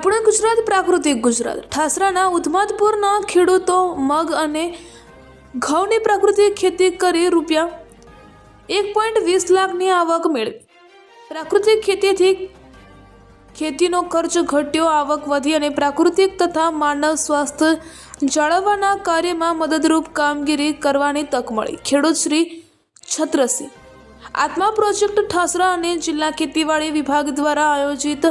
આપણે ગુજરાત, પ્રાકૃતિક ગુજરાત. ઠાસરાના ઉધમાદપુરના ખેડૂતો મગ અને ઘઉંની પ્રાકૃતિક ખેતી કરી રૂપિયા એક પોઈન્ટ વીસ લાખની આવક મેળવી. પ્રાકૃતિક ખેતીથી ખેતીનો ખર્ચ ઘટ્યો, આવક વધી અને પ્રાકૃતિક તથા માનવ સ્વાસ્થ્ય જાળવવાના કાર્યમાં મદદરૂપ કામગીરી કરવાની તક મળી. ખેડૂત શ્રી છત્રસિંહ આત્મા પ્રોજેક્ટ ઠાસરા અને જિલ્લા ખેતીવાડી વિભાગ દ્વારા આયોજિત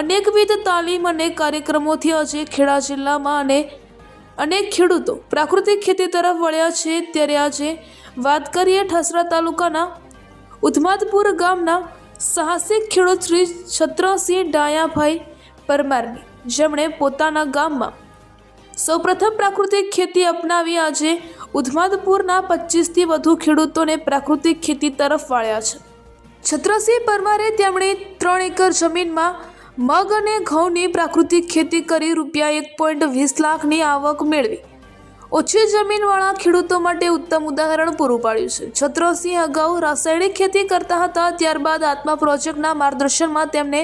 અનેકવિધ તાલીમ અને કાર્યક્રમોથી આજે ખેડા જિલ્લામાં અને અનેક ખેડૂતો પ્રાકૃતિક ખેતી તરફ વળ્યા છે. ત્યારે આજે વાત કરીએ ઠાસરા તાલુકાના ઉધમાદપુર ગામના સાહસિક ખેડૂત શ્રી છત્રસિંહ ડાયાભાઈ પરમારની, જેમણે પોતાના ગામમાં સૌપ્રથમ પ્રાકૃતિક ખેતી અપનાવી. આજે ઉધમાદપુરના પચીસથી વધુ ખેડૂતોને પ્રાકૃતિક ખેતી તરફ વાળ્યા છે. છત્રસિંહ પરમારે તેમણે ત્રણ એકર જમીનમાં મગ અને ઘઉંની પ્રાકૃતિક ખેતી કરી રૂપિયા એક પોઈન્ટ વીસ લાખની આવક મેળવી. ઓછી જમીનવાળા ખેડૂતો માટે ઉત્તમ ઉદાહરણ પૂરું પાડ્યું છે. છત્રસિંહ અગાઉ રાસાયણિક ખેતી કરતા હતા, ત્યારબાદ આત્મા પ્રોજેક્ટના માર્ગદર્શનમાં તેમને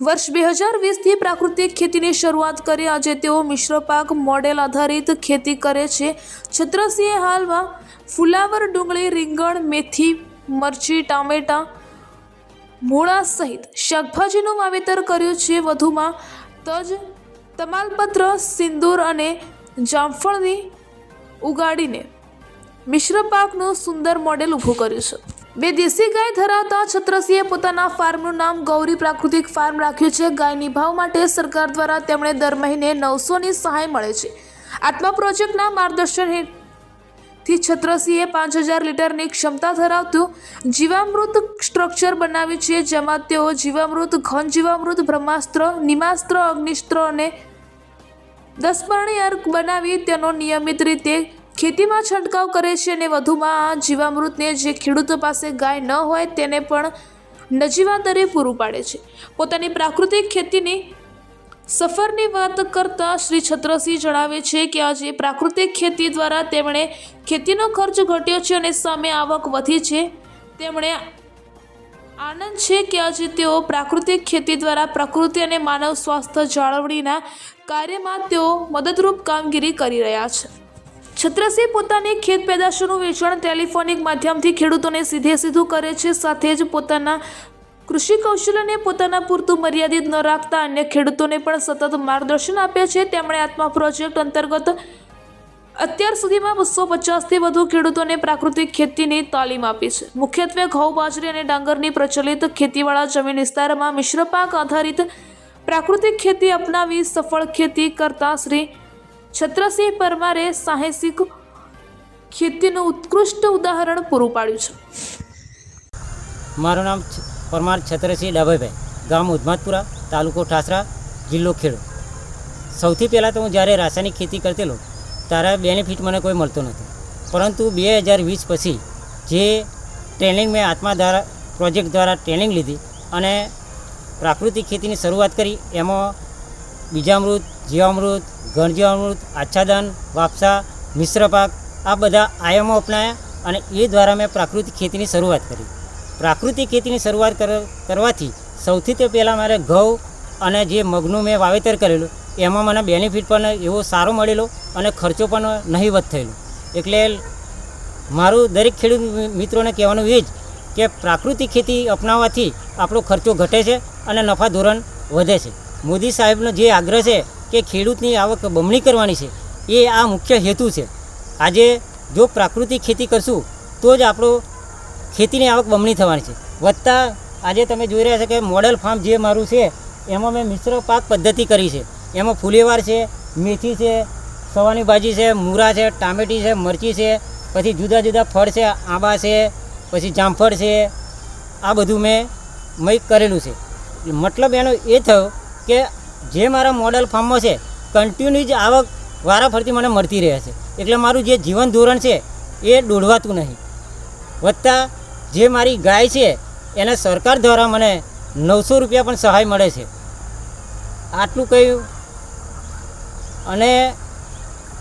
વર્ષ બે હજાર વીસથી પ્રાકૃતિક ખેતીની શરૂઆત કરી આજે તેઓ મિશ્ર પાક મોડેલ આધારિત ખેતી કરે છે. છત્રસિંહે હાલમાં ફુલાવર ડુંગળી, રીંગણ, મેથી, મરચી, ટામેટાં, મૂળા સહિત શાકભાજીનું વાવેતર કર્યું છે. વધુમાં તજ, તમાલપત્ર, સિંદૂર અને જામફળની ઉગાડીને મિશ્ર પાકનું સુંદર મોડેલ ઊભું કર્યું છે. બે દેશી ગાય ધરાવતા છત્રસિંહે પોતાના ફાર્મનું નામ ગૌરી પ્રાકૃતિક ફાર્મ રાખ્યું છે. ગાય નિભાવ માટે સરકાર દ્વારા તેમણે દર મહિને નવસોની સહાય મળે છે. આત્મા પ્રોજેક્ટના માર્ગદર્શનથી છત્રસિંહે પાંચ હજાર લીટરની ક્ષમતા ધરાવતું જીવામૃત સ્ટ્રક્ચર બનાવ્યું છે, જેમાં તેઓ જીવામૃત, ઘન જીવામૃત, બ્રહ્માસ્ત્ર, નિમાસ્ત્ર, અગ્નિસ્ત્ર અને દસપર્ણી અર્ક બનાવી તેનો નિયમિત રીતે ખેતીમાં છંટકાવ કરે છે અને વધુમાં જીવામૃતને જે ખેડૂતો પાસે ગાય ન હોય તેને પણ નજીવા દરે પૂરું પાડે છે. પોતાની પ્રાકૃતિક ખેતીની સફરની વાત કરતા શ્રી છત્રસિંહ જણાવે છે કે આજે પ્રાકૃતિક ખેતી દ્વારા તેમણે ખેતીનો ખર્ચ ઘટ્યો છે અને સામે આવક વધી છે. તેમણે આનંદ છે કે આજે તેઓ પ્રાકૃતિક ખેતી દ્વારા પ્રકૃતિ અને માનવ સ્વાસ્થ્ય જાળવણીના કાર્યમાં તેઓ મદદરૂપ કામગીરી કરી રહ્યા છે. છત્રસિંહ પોતાની ખેત પેદાશોનું વેચાણ ટેલિફોનિક માધ્યમથી ખેડૂતોને સીધે સીધું કરે છે. સાથે જ પોતાના કૃષિ કૌશલ્યને પોતાના પૂરતું મર્યાદિત ન રાખતા અન્ય ખેડૂતોને પણ સતત માર્ગદર્શન આપે છે. તેમણે આત્મા પ્રોજેક્ટ અંતર્ગત અત્યાર સુધીમાં બસો પચાસથી વધુ ખેડૂતોને પ્રાકૃતિક ખેતીની તાલીમ આપી છે. મુખ્યત્વે ઘઉં, બાજરી અને ડાંગરની પ્રચલિત ખેતીવાળા જમીન વિસ્તારમાં મિશ્ર પાક આધારિત પ્રાકૃતિક ખેતી અપનાવી સફળ ખેતી કરતા શ્રી છત્રસિંહ પરમારે સાહસિક ખેતીનું ઉત્કૃષ્ટ ઉદાહરણ પૂરું પાડ્યું છે. મારું નામ પરમાર છત્રસિંહ ડાભાઈભાઈ ગામ ઉધમાતપુરા, તાલુકો ઠાસરા, જિલ્લો ખેડો સૌથી પહેલાં તો હું જ્યારે રાસાયણિક ખેતી કરતેલો ત્યારે બેનિફિટ મને કોઈ મળતો નહોતો. પરંતુ બે હજાર વીસ પછી જે ટ્રેનિંગ મેં આત્મા દ્વારા પ્રોજેક્ટ દ્વારા ટ્રેનિંગ લીધી અને પ્રાકૃતિક ખેતીની શરૂઆત કરી, એમાં બીજામૃત, જીવામૃત ઘણજીવામૃત આચ્છાદન, વાપસા, મિશ્ર પાક, આ બધા આયામો અપનાયા અને એ દ્વારા મેં પ્રાકૃતિક ખેતીની શરૂઆત કરી. પ્રાકૃતિક ખેતીની શરૂઆત કર- કરવાથી સૌથી તો પહેલાં મારે ઘઉં અને જે મગનું મેં વાવેતર કરેલું, એમાં મને બેનિફિટ પણ એવો સારો મળેલો અને ખર્ચો પણ નહીવત થયેલો. એટલે મારું દરેક ખેડૂત મિત્રોને કહેવાનું એ જ કે પ્રાકૃતિક ખેતી અપનાવવાથી આપણો ખર્ચો ઘટે છે અને નફા ધોરણ વધે છે. મોદી સાહેબનો જે આગ્રહ છે કે ખેડૂતની આવક બમણી કરવાની છે, એ આ મુખ્ય હેતુ છે. આજે જો પ્રાકૃતિક ખેતી કરશું, તો જ આપણો ખેતીની આવક બમણી થવાની છે. વધતા આજે તમે જોઈ રહ્યા છો કે મોડલ ફાર્મ જે મારું છે, એમાં મેં મિશ્ર પાક પદ્ધતિ કરી છે. એમાં ફુલેવાર છે, મેથી છે સવાની ભાજી છે, મૂરા છે, ટામેટી છે, મરચી છે, પછી જુદા જુદા ફળ છે, આંબા છે, પછી જામફળ છે. આ બધું મેં મેં કરેલું છે. મતલબ એનો એ થયો કે જે મારા મોડલ ફાર્મમાં છે કન્ટિન્યુ જ આવક વારાફરતી મને મળતી રહે છે. એટલે મારું જે જીવન ધોરણ છે, એ દોડવાતું નહીં. વત્તા જે મારી ગાય છે, એને સરકાર દ્વારા મને નવસો રૂપિયા પણ સહાય મળે છે. આટલું કહ્યું. અને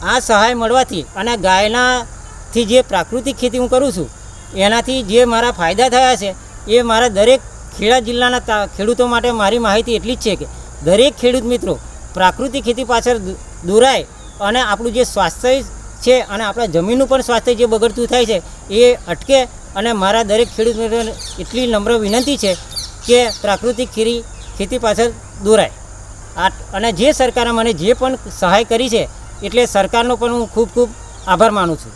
આ સહાય મળવાથી અને ગાયનાથી જે પ્રાકૃતિક ખેતી હું કરું છું, એનાથી જે મારા ફાયદા થયા છે, એ મારા દરેક ખેડા જિલ્લાના ખેડૂતો માટે મારી માહિતી એટલી જ છે કે દરેક ખેડૂત મિત્રો પ્રાકૃતિક ખેતી પાછળ દોરાય અને આપણું જે સ્વાસ્થ્ય છે અને આપણા જમીનનું પણ સ્વાસ્થ્ય જે બગડતું થાય છે, એ અટકે અને મારા દરેક ખેડૂત મિત્રોને એટલી નમ્ર વિનંતી છે કે પ્રાકૃતિક ખેતી ખેતી પાછળ દોરાય. આ અને જે સરકારે મને જે પણ સહાય કરી છે, એટલે સરકારનો પણ હું ખૂબ ખૂબ આભાર માનું છું.